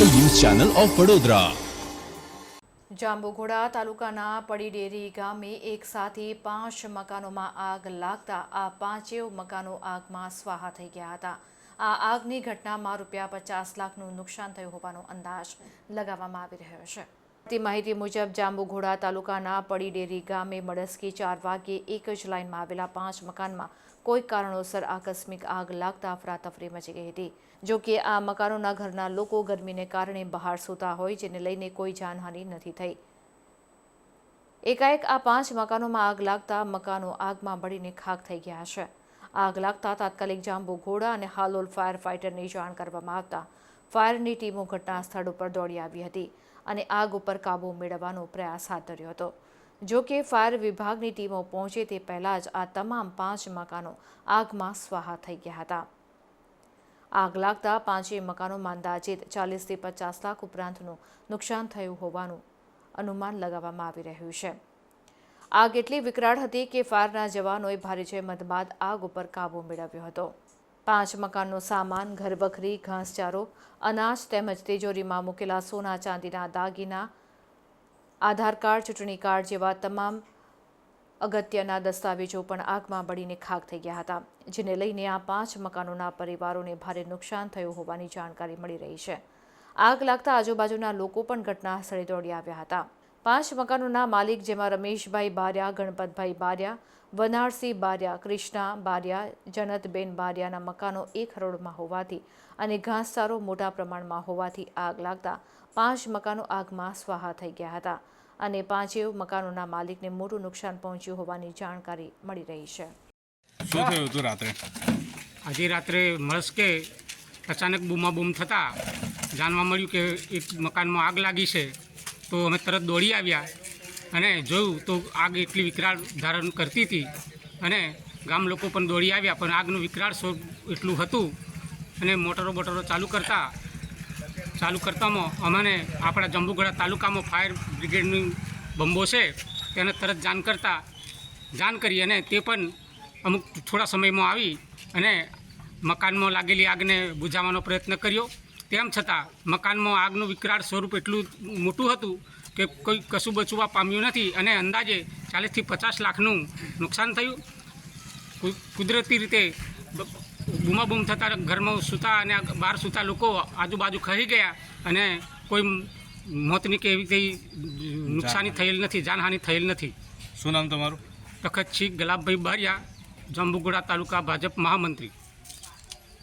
Channel of Vadodara. Jambughoda તાલુકાના પડીડેરી ગામે એક સાથે પાંચ મકાનોમાં આગ લાગતા આ પાંચેય મકાનો આગમાં સ્વાહા થઈ ગયા હતા. આ આગની ઘટનામાં રૂપિયા પચાસ લાખનું નુકસાન થયું હોવાનો અંદાજ લગાવવામાં આવી રહ્યો છે. તે માહિતી મુજબ જાંબુઘોડા તાલુકાના પડીડેરી ગામે મળસ્કી ચાર વાગ્યે એક જ લાઇનમાં આવેલા પાંચ મકાનમાં કોઈ કારણોસર આકસ્મિક આગ લાગતા અફરાતફરી મચી ગઈ હતી. જો કે આ મકાનોના ઘરના લોકો ગરમીને કારણે બહાર સૂતા હોય જેને લઈને કોઈ જાનહાનિ નથી થઈ. એકાએક આ પાંચ મકાનોમાં આગ લાગતા મકાનો આગમાં બળીને ખાખ થઈ ગયા છે. આગ લાગતા તાત્કાલિક જાંબુ ઘોડા અને હાલોલ ફાયર ફાઇટરની જાણ કરવામાં આવતા ફાયરની ટીમો ઘટના સ્થળ ઉપર દોડી આવી હતી અને આગ ઉપર કાબૂ મેળવવાનો પ્રયાસ હાથ ધર્યો હતો. જો કે ફાયર વિભાગની ટીમો પહોંચે તે પહેલાં જ આ તમામ પાંચ મકાનો આગમાં સ્વાહા થઈ ગયા હતા. આગ લાગતા પાંચેય મકાનોમાં અંદાજિત ચાલીસથી પચાસ લાખ ઉપરાંતનું નુકસાન થયું હોવાનું અનુમાન લગાવવામાં આવી રહ્યું છે. આગ એટલી વિકરાળ હતી કે ફાયરના જવાનોએ ભારે જહેમત બાદ આગ ઉપર કાબૂ મેળવ્યો હતો. પાંચ મકાનનો સામાન, ઘરવખરી, ઘાસચારો, અનાજ તેમજ તિજોરીમાં મૂકેલા સોના ચાંદીના દાગીના આધાર કાર્ડ, ચૂંટણી કાર્ડ જેવા તમામ અગત્યના દસ્તાવેજો પણ આગમાં બળીને ખાક થઈ ગયા હતા, જેને લઈને આ પાંચ મકાનોના પરિવારોને ભારે નુકસાન થયું હોવાની જાણકારી મળી રહી છે. આગ લાગતા આજુબાજુના લોકો પણ ઘટના સ્થળે દોડી આવ્યા હતા. પાંચ મકાનોના માલિક જેમાં રમેશભાઈ બારિયા ગણપતભાઈ બારિયા વનારસિંહ બારિયા કૃષ્ણા બારિયા જનતબેન બારિયાના મકાનો એક હરોળમાં હોવાથી અને ઘાસચારો મોટા પ્રમાણમાં હોવાથી આગ લાગતા પાંચ મકાનો આગમાં સ્વાહા થઈ ગયા હતા અને પાંચેય મકાનોના માલિકને મોટું નુકસાન પહોંચ્યું હોવાની જાણકારી મળી રહી છે. શું થયું હતું રાત્રે? આજે રાત્રે મળસ્કે અચાનક બૂમાબૂમ થતાં જાણવા મળ્યું કે એક મકાનમાં આગ લાગી છે. તો અમે તરત દોડી આવ્યા અને જોયું તો આગ એટલી વિકરાળ ધારણ કરતી હતી. અને ગામ લોકો પણ દોડી આવ્યા, પણ આગનું વિકરાળ સ્વરૂપ એટલું હતું. અને મોટરો બોટરો ચાલુ કરતા, ચાલુ કરતામાં અમને આપણા જંબુગઢા તાલુકામાં ફાયર બ્રિગેડની બંબો છે, તેને તરત જાણ કરતા, જાણ કરી અને તે પણ અમુક થોડા સમયમાં આવી અને મકાનમાં લાગેલી આગને બુઝાવવાનો પ્રયત્ન કર્યો. તેમ છતાં મકાનમાં આગનું વિકરાળ સ્વરૂપ એટલું મોટું હતું કે કોઈ કશું બચવા પામ્યું નથી અને અંદાજે ચાલીસથી પચાસ લાખનું નુકસાન થયું. કુદરતી રીતે બૂમાબૂમ થતાં ઘરમાં સૂતા અને બહાર સૂતા લોકો આજુબાજુ ખહી ગયા અને કોઈ મોતની કે એવી કંઈ નુકસાની થયેલ નથી જાનહાનિ થયેલ નથી. શું નામ તમારું? તખતસિંહ ગલાબભાઈ બારિયા જંબુગોડા તાલુકા ભાજપ મહામંત્રી.